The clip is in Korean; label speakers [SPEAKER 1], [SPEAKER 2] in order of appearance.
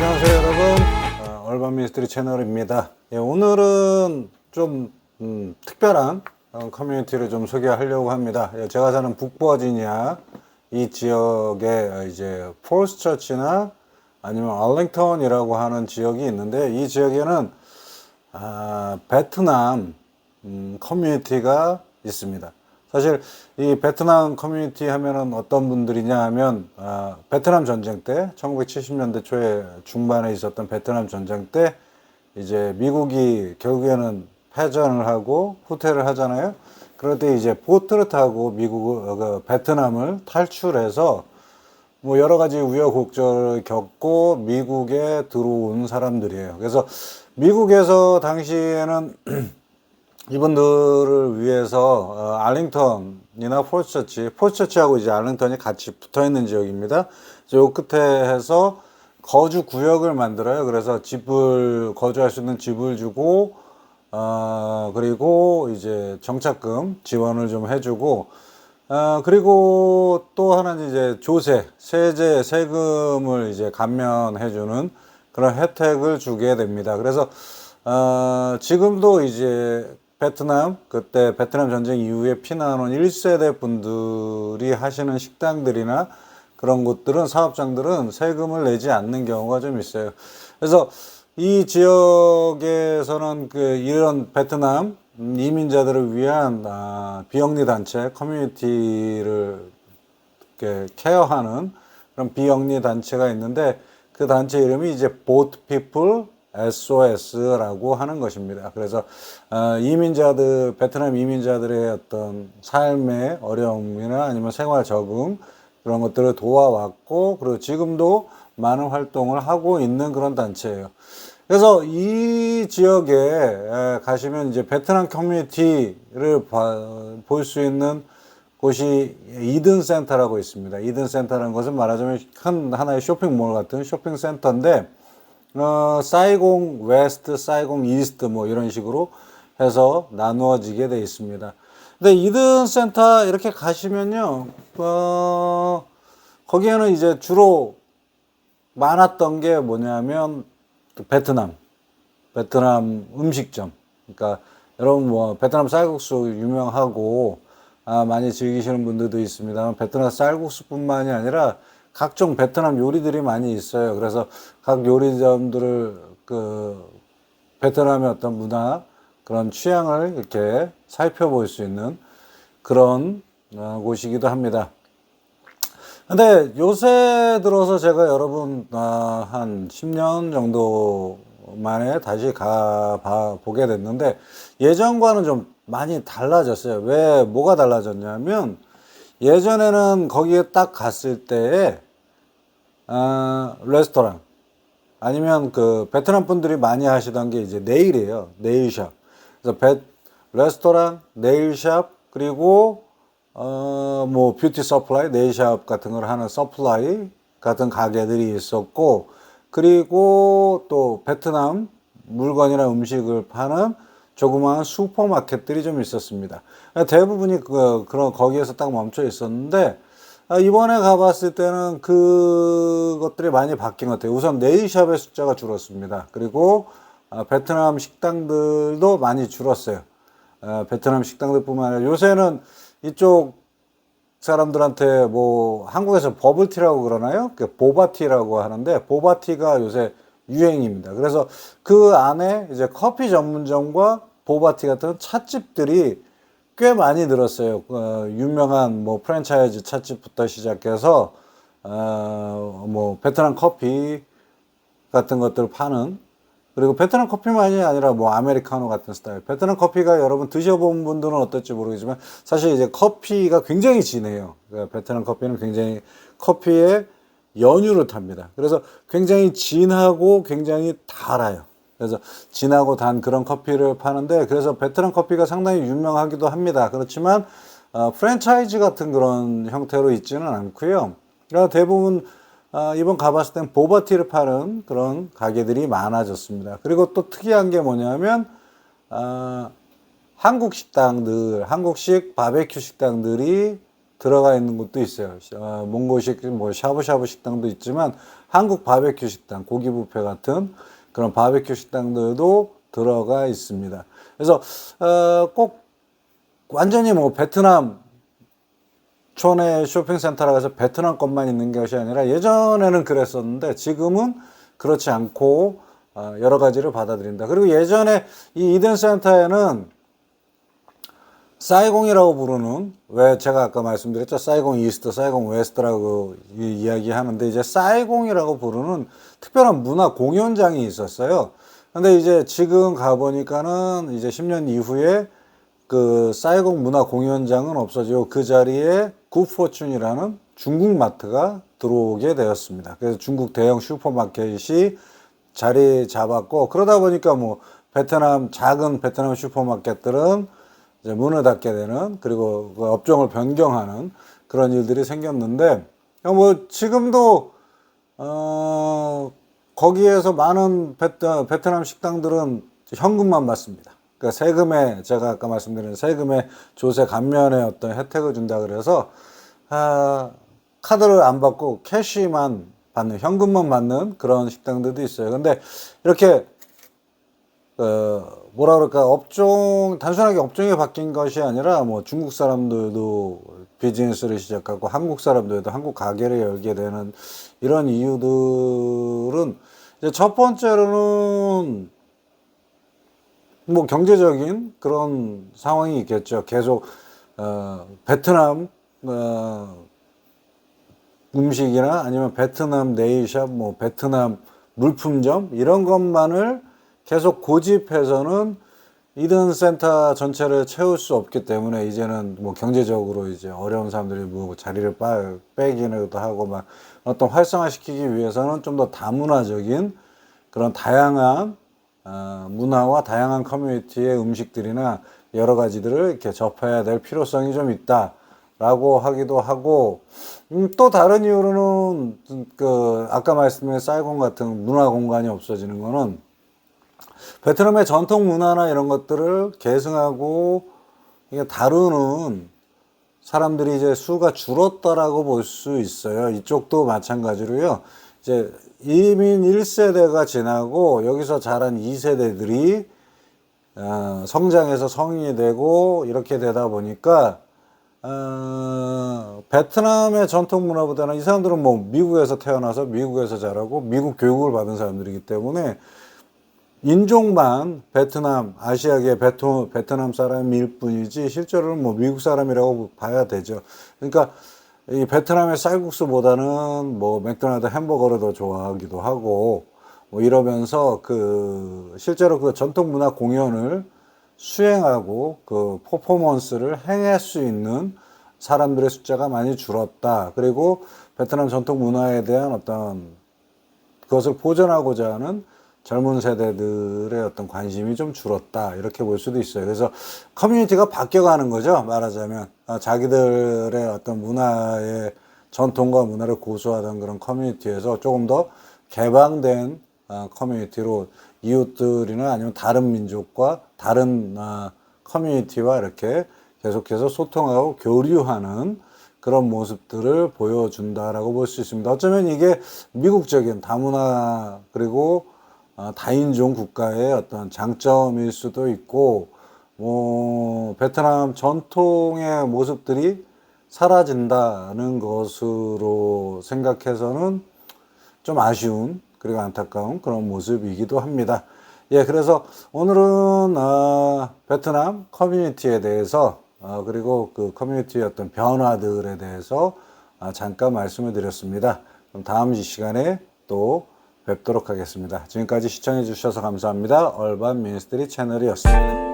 [SPEAKER 1] 안녕하세요 여러분. 어, 얼반 미스트리 채널입니다. 예, 오늘은 좀 음, 특별한 어, 커뮤니티를 좀 소개하려고 합니다. 예, 제가 사는 북버지니아 이 지역에 어, 이제 폴스처치나 아니면 얼링턴이라고 하는 지역이 있는데 이 지역에는 아, 베트남 음, 커뮤니티가 있습니다. 사실 이 베트남 커뮤니티 하면은 어떤 분들이냐 하면 아, 베트남 전쟁 때 1970년대 초에 중반에 있었던 베트남 전쟁 때 이제 미국이 결국에는 패전을 하고 후퇴를 하잖아요. 그럴 때 이제 보트를 타고 미국 어, 그 베트남을 탈출해서 뭐 여러 가지 우여곡절을 겪고 미국에 들어온 사람들이에요. 그래서 미국에서 당시에는 이분들을 위해서 어, 알링턴이나 폴스처치, 폴스처치하고 이제 알링턴이 같이 붙어 있는 지역입니다. 요 끝에 해서 거주 구역을 만들어요. 그래서 집을 거주할 수 있는 집을 주고 어, 그리고 이제 정착금 지원을 좀 해주고 어, 그리고 또 하나는 이제 조세, 세제, 세금을 이제 감면해주는 그런 혜택을 주게 됩니다. 그래서, 어, 지금도 이제 베트남, 그때 베트남 전쟁 이후에 피난온 1세대 분들이 하시는 식당들이나 그런 곳들은, 사업장들은 세금을 내지 않는 경우가 좀 있어요. 그래서 이 지역에서는 그 이런 베트남 음, 이민자들을 위한 아, 비영리 단체 커뮤니티를 이렇게 케어하는 그런 비영리 단체가 있는데 그 단체 이름이 이제 Boat People SOS라고 하는 것입니다. 그래서 어, 이민자들 베트남 이민자들의 어떤 삶의 어려움이나 아니면 생활 적응 그런 것들을 도와왔고 그리고 지금도 많은 활동을 하고 있는 그런 단체예요. 그래서 이 지역에 에, 가시면 이제 베트남 커뮤니티를 볼 수 있는 곳이 이든 센터라고 있습니다. 이든 센터라는 것은 말하자면 큰 하나의 쇼핑몰 같은 쇼핑 센터인데 어, 사이공 웨스트, 사이공 이스트 뭐 이런 식으로 해서 나누어지게 돼 있습니다. 근데 이든 센터 이렇게 가시면요, 어, 거기에는 이제 주로 많았던 게 뭐냐면 또 베트남, 베트남 음식점. 그러니까 여러분 뭐 베트남 쌀국수 유명하고 아, 많이 즐기시는 분들도 있습니다. 베트남 쌀국수뿐만이 아니라 각종 베트남 요리들이 많이 있어요. 그래서 각 요리점들을 그 베트남의 어떤 문화 그런 취향을 이렇게 살펴볼 수 있는 그런 어, 곳이기도 합니다. 근데 요새 들어서 제가 여러분 아, 한 10년 정도 만에 다시 가 봐, 보게 됐는데 예전과는 좀 많이 달라졌어요. 왜 뭐가 달라졌냐면 예전에는 거기에 딱 갔을 때에 아, 레스토랑 아니면 그 베트남 분들이 많이 하시던 게 이제 네일이에요. 네일샵. 그래서 베, 레스토랑, 네일샵 그리고 어, 뭐, 뷰티 서플라이, 네일샵 같은 걸 하는 서플라이 같은 가게들이 있었고, 그리고 또 베트남 물건이나 음식을 파는 조그마한 슈퍼마켓들이 좀 있었습니다. 대부분이 그, 그런, 거기에서 딱 멈춰 있었는데, 아, 이번에 가봤을 때는 그것들이 많이 바뀐 것 같아요. 우선 네일샵의 숫자가 줄었습니다. 그리고 아, 베트남 식당들도 많이 줄었어요. 아, 베트남 식당들뿐만 아니라 요새는 이쪽 사람들한테 뭐 한국에서 버블티라고 그러나요? 그 보바티라고 하는데 보바티가 요새 유행입니다. 그래서 그 안에 이제 커피 전문점과 보바티 같은 찻집들이 꽤 많이 늘었어요. 어, 유명한 뭐 프랜차이즈 찻집부터 시작해서 어, 뭐 베트남 커피 같은 것들 파는 그리고 베트남 커피만이 아니라 뭐 아메리카노 같은 스타일. 베트남 커피가 여러분 드셔본 분들은 어떨지 모르겠지만 사실 이제 커피가 굉장히 진해요. 그러니까 베트남 커피는 굉장히 커피에 연유를 탑니다. 그래서 굉장히 진하고 굉장히 달아요. 그래서 진하고 단 그런 커피를 파는데 그래서 베트남 커피가 상당히 유명하기도 합니다. 그렇지만 어, 프랜차이즈 같은 그런 형태로 있지는 않고요. 그러니까 대부분 아, 이번 가봤을 땐 보바티를 파는 그런 가게들이 많아졌습니다. 그리고 또 특이한 게 뭐냐면 아, 한국 식당들, 한국식 바베큐 식당들이 들어가 있는 곳도 있어요. 어, 몽고식 뭐 샤브샤브 식당도 있지만 한국 바베큐 식당, 고기 뷔페 같은 그런 바베큐 식당들도 들어가 있습니다. 그래서 어, 꼭 완전히 뭐 베트남 촌의 쇼핑센터라 해서 베트남 것만 있는 것이 아니라 예전에는 그랬었는데 지금은 그렇지 않고 어, 여러 가지를 받아들인다. 그리고 예전에 이 이든 센터에는 사이공이라고 부르는 왜 제가 아까 말씀드렸죠 사이공 이스트, 사이공 웨스트라고 이- 이야기하는데 이제 사이공이라고 부르는 특별한 문화 공연장이 있었어요. 근데 이제 지금 가 보니까는 이제 10년 이후에 그 사이공 문화 공연장은 없어지고 그 자리에 굿포춘이라는 중국 마트가 들어오게 되었습니다. 그래서 중국 대형 슈퍼마켓이 자리 잡았고 그러다 보니까 뭐 베트남 작은 베트남 슈퍼마켓들은 문을 닫게 되는 그리고 그 업종을 변경하는 그런 일들이 생겼는데 뭐 지금도 어 거기에서 많은 베트, 베트남 식당들은 현금만 받습니다. 그러니까 세금에 제가 아까 말씀드린 세금에 조세 감면의 어떤 혜택을 준다 그래서 아, 카드를 안 받고 캐시만 받는 현금만 받는 그런 식당들도 있어요. 근데 이렇게 어, 뭐라 그럴까 업종 단순하게 업종이 바뀐 것이 아니라 뭐 중국 사람들도 비즈니스를 시작하고 한국 사람들도 한국 가게를 열게 되는 이런 이유들은 이제 첫 번째로는 뭐 경제적인 그런 상황이 있겠죠. 계속 어, 베트남 어, 음식이나 아니면 베트남 네일샵, 뭐 베트남 물품점 이런 것만을 계속 고집해서는 이든 센터 전체를 채울 수 없기 때문에 이제는 뭐 경제적으로 이제 어려운 사람들이 뭐 자리를 빠, 빼기도 하고 막 어떤 활성화시키기 위해서는 좀 더 다문화적인 그런 다양한 어, 문화와 다양한 커뮤니티의 음식들이나 여러 가지들을 이렇게 접해야 될 필요성이 좀 있다 라고 하기도 하고 음, 또 다른 이유로는 그 아까 말씀드린 사이공 같은 문화 공간이 없어지는 거는 베트남의 전통 문화나 이런 것들을 계승하고 다루는 사람들이 이제 수가 줄었다라고 볼 수 있어요. 이쪽도 마찬가지로요. 이제 이민 1세대가 지나고 여기서 자란 2세대들이 어, 성장해서 성인이 되고 이렇게 되다 보니까 어, 베트남의 전통 문화보다는 이 사람들은 뭐 미국에서 태어나서 미국에서 자라고 미국 교육을 받은 사람들이기 때문에 인종만 베트남 아시아계 베토, 베트남 사람일 뿐이지 실제로는 뭐 미국 사람이라고 봐야 되죠. 그러니까 이 베트남의 쌀국수보다는 뭐 맥도날드 햄버거를 더 좋아하기도 하고 뭐 이러면서 그 실제로 그 전통 문화 공연을 수행하고 그 퍼포먼스를 행할 수 있는 사람들의 숫자가 많이 줄었다. 그리고 베트남 전통 문화에 대한 어떤 그것을 보존하고자 하는 젊은 세대들의 어떤 관심이 좀 줄었다 이렇게 볼 수도 있어요. 그래서 커뮤니티가 바뀌어가는 거죠. 말하자면 아, 자기들의 어떤 문화의 전통과 문화를 고수하던 그런 커뮤니티에서 조금 더 개방된 아, 커뮤니티로 이웃들이나 아니면 다른 민족과 다른 아, 커뮤니티와 이렇게 계속해서 소통하고 교류하는 그런 모습들을 보여준다라고 볼 수 있습니다. 어쩌면 이게 미국적인 다문화 그리고 어, 다인종 국가의 어떤 장점일 수도 있고, 뭐, 베트남 전통의 모습들이 사라진다는 것으로 생각해서는 좀 아쉬운 그리고 안타까운 그런 모습이기도 합니다. 예, 그래서 오늘은 어, 베트남 커뮤니티에 대해서 어, 그리고 그 커뮤니티의 어떤 변화들에 대해서 아, 잠깐 말씀을 드렸습니다. 그럼 다음 시간에 또 뵙도록 하겠습니다. 지금까지 시청해 주셔서 감사합니다. 얼반 미니스트리 채널이었습니다.